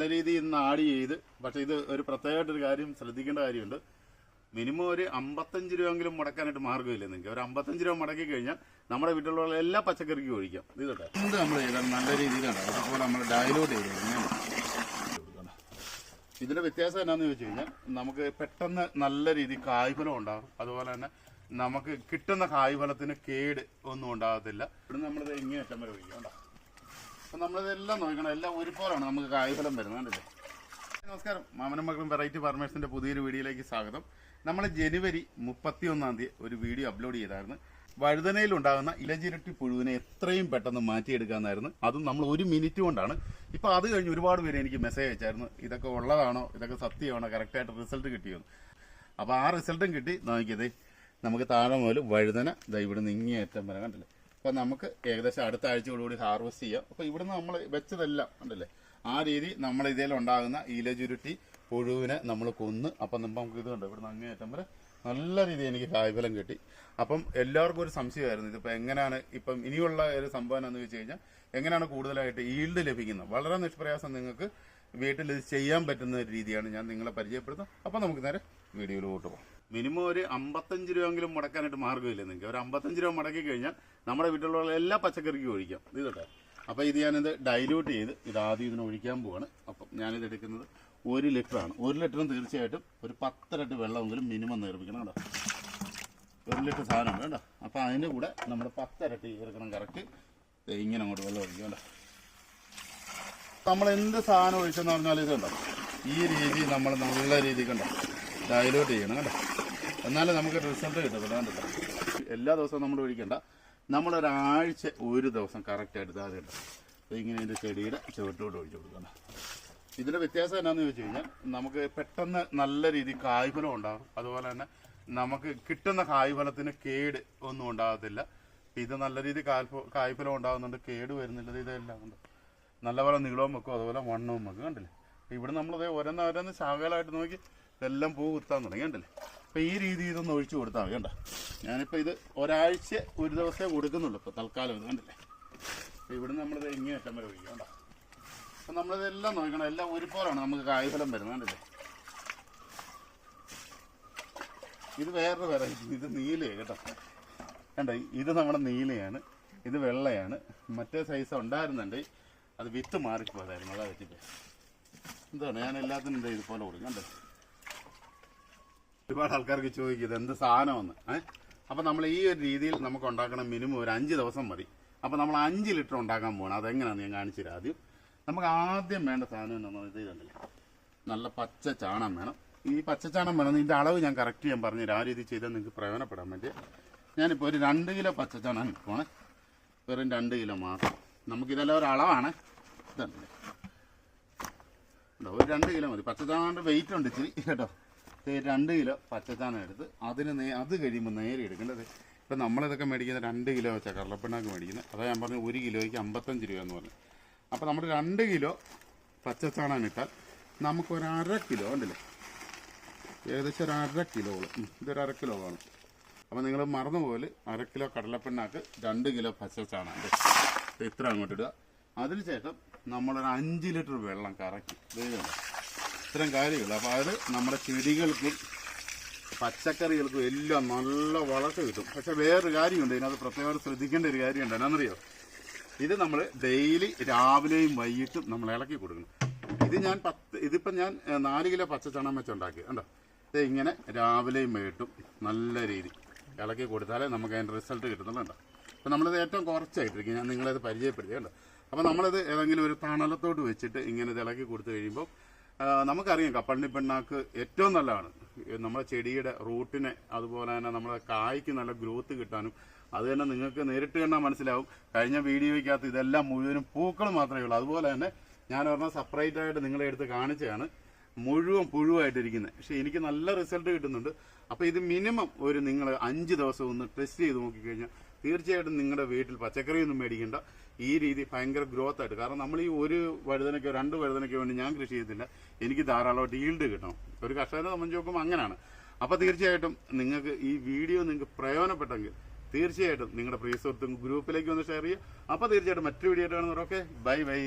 നല്ല രീതിയിൽ ഇന്ന് ആഡ് ചെയ്ത് പക്ഷേ ഇത് ഒരു പ്രത്യേകമായിട്ടൊരു കാര്യം ശ്രദ്ധിക്കേണ്ട കാര്യമുണ്ട്. മിനിമം ഒരു അമ്പത്തഞ്ച് രൂപയെങ്കിലും മുടക്കാനായിട്ട് മാർഗമില്ല നിങ്ങൾക്ക്? ഒരു അമ്പത്തഞ്ച് രൂപ മുടക്കി കഴിഞ്ഞാൽ നമ്മുടെ വീട്ടിലുള്ള എല്ലാ പച്ചക്കറിക്കും ഒഴിക്കാം. ഇത് കേട്ടോ ഇത് നമ്മൾ ചെയ്താൽ നല്ല രീതിയിലാണ്. അതുപോലെ നമ്മൾ ഡയലോട്ട് ചെയ്ത് ഇതിന്റെ വ്യത്യാസം എന്നാന്ന് ചോദിച്ചു കഴിഞ്ഞാൽ നമുക്ക് പെട്ടെന്ന് നല്ല രീതിയിൽ കായ്ഫലം ഉണ്ടാകും. അതുപോലെ തന്നെ നമുക്ക് കിട്ടുന്ന കായ്ഫലത്തിന് കേട് ഒന്നും ഉണ്ടാകത്തില്ല. ഇവിടെ നമ്മളിത് ഇങ്ങനെ അറ്റം വരെ ഒഴിക്കാം. അപ്പൊ നമ്മളിതെല്ലാം നോക്കണം. എല്ലാം ഒരുപോലാണ് നമുക്ക് കായ്ഫലം വരുന്നത് നമസ്കാരം. മാമനും മകളും വെറൈറ്റി ഫാർമേഴ്സിന്റെ പുതിയൊരു വീഡിയോയിലേക്ക് സ്വാഗതം. നമ്മൾ ജനുവരി മുപ്പത്തി ഒന്നാം തീയതി ഒരു വീഡിയോ അപ്ലോഡ് ചെയ്തായിരുന്നു. വഴുതനയിൽ ഉണ്ടാകുന്ന ഇലചിരട്ടി പുഴുവിനെ എത്രയും പെട്ടെന്ന് മാറ്റിയെടുക്കാമെന്നായിരുന്നു അതും നമ്മൾ ഒരു മിനിറ്റ് കൊണ്ടാണ്. ഇപ്പോൾ അത് കഴിഞ്ഞ് ഒരുപാട് പേര് എനിക്ക് മെസ്സേജ് അയച്ചായിരുന്നു. ഇതൊക്കെ ഉള്ളതാണോ? ഇതൊക്കെ സത്യമാണോ? കറക്റ്റായിട്ട് റിസൾട്ട് കിട്ടിയോ? അപ്പോൾ ആ റിസൾട്ടും കിട്ടി. നോക്കിയത് നമുക്ക് താഴെ മുതൽ വഴുതന ദൈവം ഇവിടുന്ന് ഇങ്ങേയറ്റം വരെ കണ്ടില്ലേ? അപ്പൊ നമുക്ക് ഏകദേശം അടുത്ത ആഴ്ചയോടുകൂടി ഹാർവെസ്റ്റ് ചെയ്യാം. അപ്പോൾ ഇവിടുന്ന് നമ്മൾ വെച്ചതെല്ലാം ഉണ്ടല്ലേ? ആ രീതി നമ്മൾ ഇതിൽ ഉണ്ടാകുന്ന ഇലചുരുട്ടി പുഴുവിനെ നമ്മൾ കൊന്ന് അപ്പം നമുക്ക് ഇതുണ്ട് ഇവിടുന്ന് അങ്ങേയറ്റം വരെ നല്ല രീതിയിൽ എനിക്ക് കായ്ഫലം കിട്ടി. അപ്പം എല്ലാവർക്കും ഒരു സംശയമായിരുന്നു ഇതിപ്പോൾ എങ്ങനെയാണ് ഇപ്പം ഇനിയുള്ള ഒരു സംഭവം എന്ന് വെച്ച് കഴിഞ്ഞാൽ എങ്ങനെയാണ് കൂടുതലായിട്ട് ഈൽഡ് ലഭിക്കുന്നത്? വളരെ നിഷ്പ്രയാസം നിങ്ങൾക്ക് വീട്ടിൽ ഇത് ചെയ്യാൻ പറ്റുന്ന ഒരു രീതിയാണ് ഞാൻ നിങ്ങളെ പരിചയപ്പെടുത്തുന്നത്. അപ്പം നമുക്ക് നേരെ വീഡിയോയിലോട്ട് പോകാം. മിനിമം ഒരു അമ്പത്തഞ്ച് രൂപയെങ്കിലും മുടക്കാനായിട്ട് മാർഗമില്ല നിങ്ങൾക്ക്. ഒരു അമ്പത്തഞ്ച് രൂപ മുടക്കി കഴിഞ്ഞാൽ നമ്മുടെ വീട്ടിലുള്ള എല്ലാ പച്ചക്കറിക്കും ഒഴിക്കാം. ഇത് കേട്ടോ. അപ്പോൾ ഇത് ഞാനിത് ഡൈല്യൂട്ട് ചെയ്ത് ഇത് ആദ്യം ഇതിന് ഒഴിക്കാൻ പോവാണ്. അപ്പം ഞാനിത് എടുക്കുന്നത് ഒരു ലിറ്ററാണ് ഒരു ലിറ്ററും തീർച്ചയായിട്ടും ഒരു പത്തരട്ട് വെള്ളമെങ്കിലും മിനിമം നിർമ്മിക്കണം കേട്ടോ. ഒരു ലിറ്റർ സാധനമാണ് കേട്ടോ. അപ്പോൾ അതിന്റെ കൂടെ നമ്മൾ പത്തരട്ടി എടുക്കണം കറക്റ്റ് ഇങ്ങനെ അങ്ങോട്ട് വെള്ളം ഒഴിക്കും കേട്ടോ. നമ്മൾ എന്ത് സാധനം ഒഴിച്ചെന്ന് പറഞ്ഞാൽ ഇത് കണ്ടോ? ഈ രീതി നമ്മൾ നല്ല രീതിക്ക് കണ്ടോ? ഡൈലൂട്ട് ചെയ്യണം കേട്ടോ. എന്നാലേ നമുക്ക് റിസൾട്ട് കിട്ടത്തില്ല കണ്ടല്ലോ എല്ലാ ദിവസവും നമ്മൾ ഒഴിക്കണ്ട. നമ്മളൊരാഴ്ച ഒരു ദിവസം കറക്റ്റായിട്ട് താതെ കേട്ടോ ഇങ്ങനെ ഇതിന്റെ ചെടിയുടെ ചുവട്ടോട്ട് ഒഴിച്ചു കൊടുക്കണം ഇതിന്റെ വ്യത്യാസം എന്നാന്ന് ചോദിച്ചു കഴിഞ്ഞാൽ നമുക്ക് പെട്ടെന്ന് നല്ല രീതിയിൽ കായ്ഫലം ഉണ്ടാകും. അതുപോലെ തന്നെ നമുക്ക് കിട്ടുന്ന കായ്ഫലത്തിന് കേട് ഒന്നും ഉണ്ടാകത്തില്ല. ഇത് നല്ല രീതിയിൽ കായ്ഫ- കായ്ഫലം ഉണ്ടാകുന്നുണ്ട്. കേട് വരുന്നില്ല. ഇതെല്ലാം ഉണ്ട് നല്ലപോലെ നീളവും വെക്കും. അതുപോലെ വണ്ണവും വെക്കും. കണ്ടില്ലേ? ഇവിടെ നമ്മളിത് ഓരോന്ന് ഓരോന്ന് ശാഖകളായിട്ട് നോക്കി ഇതെല്ലാം പൂ കുത്താൻ തുടങ്ങി കണ്ടില്ലേ? അപ്പം ഈ രീതി ഇതൊന്ന് ഒഴിച്ചു കൊടുത്താൽ മതി കണ്ട? ഞാനിപ്പോൾ ഇത് ഒരാഴ്ച ഒരു ദിവസമേ കൊടുക്കുന്നുള്ളൂ ഇപ്പോൾ തൽക്കാലം ഇത് കണ്ടില്ലേ? അപ്പോൾ ഇവിടെ നമ്മളിത് ഇങ്ങനെ അറ്റം വരെ ഒഴിക്കും കണ്ട? അപ്പം നമ്മളിതെല്ലാം നോക്കണം. എല്ലാം ഒരുപോലാണ് നമുക്ക് കായ്ഫലം വരുന്നത് കണ്ടില്ലേ? ഇത് വേറൊരു വെറൈറ്റി. ഇത് നീലയാണ് കേട്ടോ. കണ്ട? ഇത് നമ്മുടെ നീലയാണ്. ഇത് വെള്ളയാണ്. മറ്റേ സൈസ് ഉണ്ടായിരുന്നുണ്ട് അത് വിത്ത് മാറിപ്പോയതായിരുന്നു. അതാ വെച്ചിട്ട്. എന്താണ് ഞാൻ എല്ലാത്തിനും ഇതുപോലെ കൊടുക്കും കണ്ടോ? ഒരുപാട് ആൾക്കാർക്ക് ചോദിക്കും എന്ത് സാധനമെന്ന് ഏഹ് അപ്പം നമ്മൾ ഈ ഒരു രീതിയിൽ നമുക്ക് ഉണ്ടാക്കണം മിനിമം ഒരു അഞ്ച് ദിവസം മതി. അപ്പം നമ്മൾ അഞ്ച് ലിറ്റർ ഉണ്ടാക്കാൻ പോകണം അതെങ്ങനെയാണെന്ന് ഞാൻ കാണിച്ചു തരാം ആദ്യം. നമുക്ക് ആദ്യം വേണ്ട സാധനം എന്താണെന്ന് ഇത് കണ്ടില്ലേ നല്ല പച്ച ചാണം വേണം. ഈ പച്ച ചാണം വേണം. ഇതിന്റെ അളവ് ഞാൻ കറക്റ്റ് ചെയ്യാൻ പറഞ്ഞുതരാം. ആ രീതി ചെയ്താൽ നിങ്ങൾക്ക് പ്രയോജനപ്പെടാൻ പറ്റിയ ഞാനിപ്പോൾ ഒരു രണ്ട് കിലോ പച്ച ചാണകം എടുക്കുവാണ്. വെറും രണ്ട് കിലോ മാത്രം. നമുക്കിതെല്ലാം ഒരു അളവാണ്. ഉണ്ടോ ഒരു രണ്ട് കിലോ മതി. പച്ച പച്ചച്ചാണാണ്ട് വെയിറ്റ് ഉണ്ട് ഇച്ചിരി. കേട്ടോ. രണ്ട് കിലോ പച്ചച്ചാണം എടുത്ത് അതിന് നേ അത് കഴിയുമ്പോൾ നേരെ എടുക്കേണ്ടത്. ഇപ്പം നമ്മളിതൊക്കെ മേടിക്കുന്നത് രണ്ട് കിലോ വെച്ചാൽ കടലപ്പിണ്ണാക്ക് മേടിക്കുന്നത്. അതാ ഞാൻ പറഞ്ഞു ഒരു കിലോയ്ക്ക് അമ്പത്തഞ്ച് രൂപ എന്ന് പറഞ്ഞു. അപ്പോൾ നമ്മൾ രണ്ട് കിലോ പച്ചച്ചാണാൻ ഇട്ടാൽ നമുക്കൊരു അര കിലോ ഉണ്ടല്ലേ? ഏകദേശം ഒരു അര കിലോളം ഉം, ഇതൊരു അര കിലോ ആണ് അപ്പോൾ നിങ്ങൾ മറന്നുപോലെ അര കിലോ കടലപ്പിണ്ണാക്ക് രണ്ട് കിലോ പച്ചച്ചാണകം. ദേ ഇത്ര അങ്ങോട്ട് ഇടുക. അതിനുശേഷം നമ്മളൊരു അഞ്ച് ലിറ്റർ വെള്ളം കറക്കി. വേഗം ഇത്തരം കാര്യങ്ങൾ അപ്പോൾ അത് നമ്മുടെ ചെടികൾക്കും പച്ചക്കറികൾക്കും എല്ലാം നല്ല വളർച്ച കിട്ടും. പക്ഷെ വേറൊരു കാര്യമുണ്ട്. ഇതിനകത്ത് പ്രത്യേകം ശ്രദ്ധിക്കേണ്ട ഒരു കാര്യമുണ്ട്. എന്നാണെന്നറിയോ ഇത് നമ്മൾ ഡെയിലി രാവിലെയും വൈകിട്ടും നമ്മൾ ഇളക്കി കൊടുക്കണം. ഇത് ഞാൻ പത്ത് ഇതിപ്പം ഞാൻ നാല് കിലോ പച്ചച്ചണം വെച്ച് ഉണ്ടാക്കി കണ്ടോ? ഇത് ഇങ്ങനെ രാവിലെയും വൈകിട്ടും നല്ല രീതി ഇളക്കി കൊടുത്താലേ നമുക്ക് അതിന്റെ റിസൾട്ട് കിട്ടുന്നുണ്ടോ അപ്പം നമ്മളിത് ഏറ്റവും കുറച്ചായിട്ടിരിക്കും. ഞാൻ നിങ്ങളത് പരിചയപ്പെടുത്തി. കണ്ടോ? അപ്പോൾ നമ്മളിത് ഏതെങ്കിലും ഒരു തണലത്തോട്ട് വെച്ചിട്ട് ഇങ്ങനെ ഇത് ഇളക്കി കൊടുത്തു കഴിയുമ്പോൾ നമുക്കറിയാം കപ്പള്ളി പെണ്ണാക്ക് ഏറ്റവും നല്ലതാണ്. നമ്മുടെ ചെടിയുടെ റൂട്ടിനെ അതുപോലെ തന്നെ നമ്മുടെ കായ്ക്ക് നല്ല ഗ്രോത്ത് കിട്ടാനും അത് തന്നെ നിങ്ങൾക്ക് നേരിട്ട് കണ്ടാൽ മനസ്സിലാവും. കഴിഞ്ഞ വീഡിയോയ്ക്കകത്ത് ഇതെല്ലാം മുഴുവനും പൂക്കൾ മാത്രമേ ഉള്ളൂ. അതുപോലെ തന്നെ ഞാൻ പറഞ്ഞാൽ സെപ്പറേറ്റ് ആയിട്ട് നിങ്ങളെ എടുത്ത് കാണിച്ചതാണ്. മുഴുവൻ പുഴുവായിട്ടിരിക്കുന്നത്. പക്ഷെ എനിക്ക് നല്ല റിസൾട്ട് കിട്ടുന്നുണ്ട്. അപ്പോൾ ഇത് മിനിമം ഒരു നിങ്ങൾ അഞ്ച് ദിവസം ഒന്ന് ടെസ്റ്റ് ചെയ്ത് നോക്കിക്കഴിഞ്ഞാൽ തീർച്ചയായിട്ടും നിങ്ങളുടെ വീട്ടിൽ പച്ചക്കറിയൊന്നും മേടിക്കേണ്ട. ഈ രീതി ഭയങ്കര ഗ്രോത്ത് ആയിട്ട്. കാരണം നമ്മൾ ഈ ഒരു വഴുതനയ്ക്കോ രണ്ട് വഴുതനയ്ക്കോ വേണ്ടി ഞാൻ കൃഷി ചെയ്തില്ല എനിക്ക് ധാരാളമായിട്ട് ഈൽഡ് കിട്ടണം. ഒരു കർഷകനെ സംബന്ധിച്ച് നോക്കുമ്പോൾ അങ്ങനെയാണ് അപ്പോൾ തീർച്ചയായിട്ടും നിങ്ങൾക്ക് ഈ വീഡിയോ നിങ്ങൾക്ക് പ്രയോജനപ്പെട്ടെങ്കിൽ തീർച്ചയായിട്ടും നിങ്ങളുടെ പ്രിയ ഗ്രൂപ്പിലേക്ക് ഒന്ന് ഷെയർ ചെയ്യുക. അപ്പോൾ തീർച്ചയായിട്ടും മറ്റു വീഡിയോ ആയിട്ട് കാണുന്നവരൊക്കെ. Bye bye